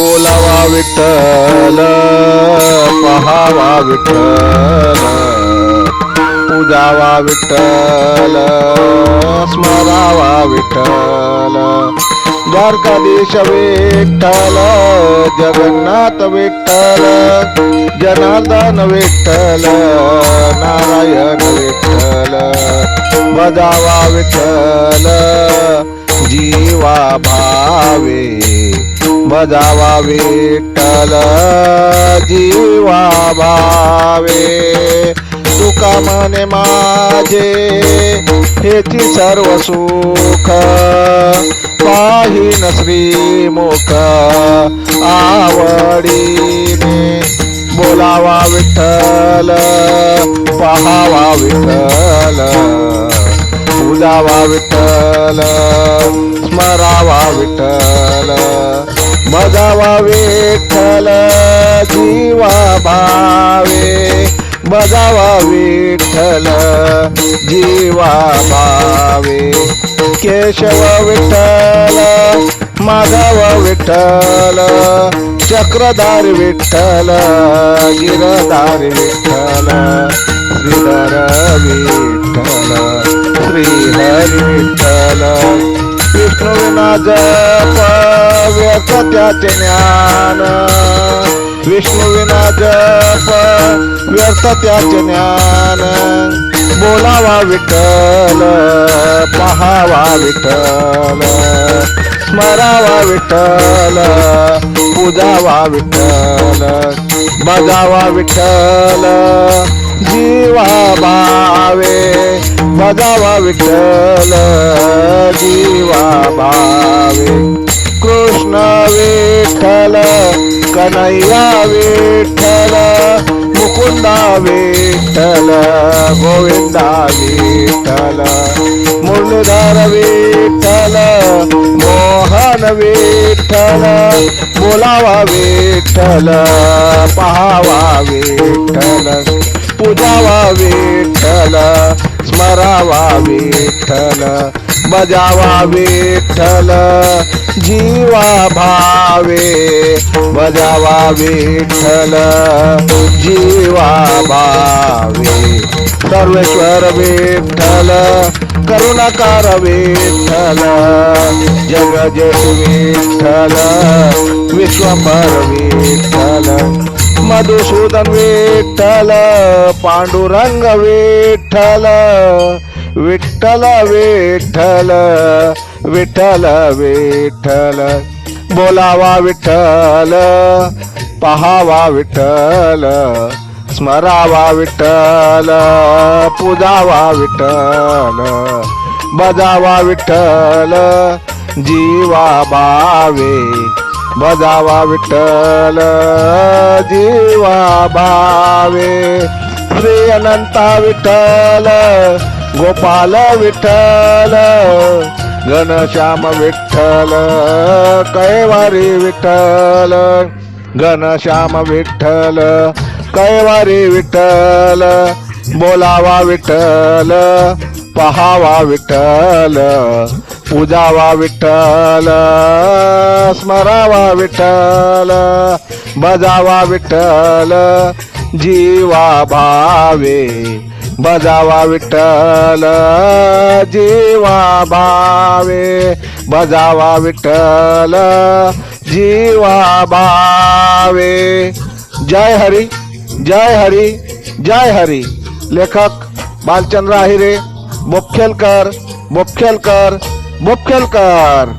बोलावा विठ्ठल पहावा विठ्ठल पूजावा विठ्ठल स्मरावा विठ्ठल द्वारकाधीश विठ्ठल जगन्नाथ विठ्ठल जनार्दन विठ्ठल नारायण विठ्ठल बजावा विठ्ठल जीवा भावे बजावा विठ्ठल जीवा भावे तुका मने माझे हेची सर्व सुख पाहिन श्रीमुख आवडीने बोलावा विठ्ठल पहावा विठ्ठल. पूजावा विठ्ठल स्मरावा विठ्ठल. बजावा विठ्ठल जीवा भावे. बजावा विठ्ठल जीवा भावे. केशव विठ्ठल माधव विठ्ठल चक्रधार विठ्ठल गिरधार विठ्ठल व्यर्थ त्याचे ज्ञान. विष्णुविना जप व्यर्थ त्याचे ज्ञान. बोलावा विठ्ठल पहावा विठ्ठल. स्मरावा विठ्ठल पूजावा विठ्ठल. बजावा विठ्ठल. बजावा विठ्ठल जीवा भावे. कृष्ण विठ्ठल कन्हैया विठ्ठल मुकुंदा विठ्ठल गोविंदा विठ्ठल मुरलीधर विठ्ठल मोहन विठ्ठल बोलावा विठ्ठल पहावा विठ्ठल पूजावा विठ्ठल. करावा विठ्ठल बजावा विठ्ठल जीवा भावे बजावा विठ्ठल जीवा भावे. सर्वेश्वर विठ्ठल करुणाकार विठ्ठल जग विठ्ठल विश्वंभर विठ्ठल. मधुसूदन विठ्ठल पांडुरंग विठ्ठल विठ्ठल विठ्ठल विठ्ठल विठ्ठल बोलावा विठ्ठल पहावा विठ्ठल स्मरावा विठ्ठल पूजावा विठ्ठल बजावा विठ्ठल जीवा भावे बजावा विठ्ठल जीवा भावे. श्री अनंता विठ्ठल गोपाल विठ्ठल घनश्याम विठ्ठल कैवारी विठ्ठल घनश्याम विठ्ठल कैवारी विठ्ठल बोलावा विठ्ठल पहावा विठ्ठल पूजावा विठ्ठल स्मरावा विठ्ठल बजावा विठ्ठल जीवा भावे बजावा विठ्ठल जीवा भावे बजावा विठ्ठल जीवा भावे. जय हरी. जय हरी जय हरी. लेखक बालचंद्र आहिरे मुखेलकर मुखेलकर मुखेलकर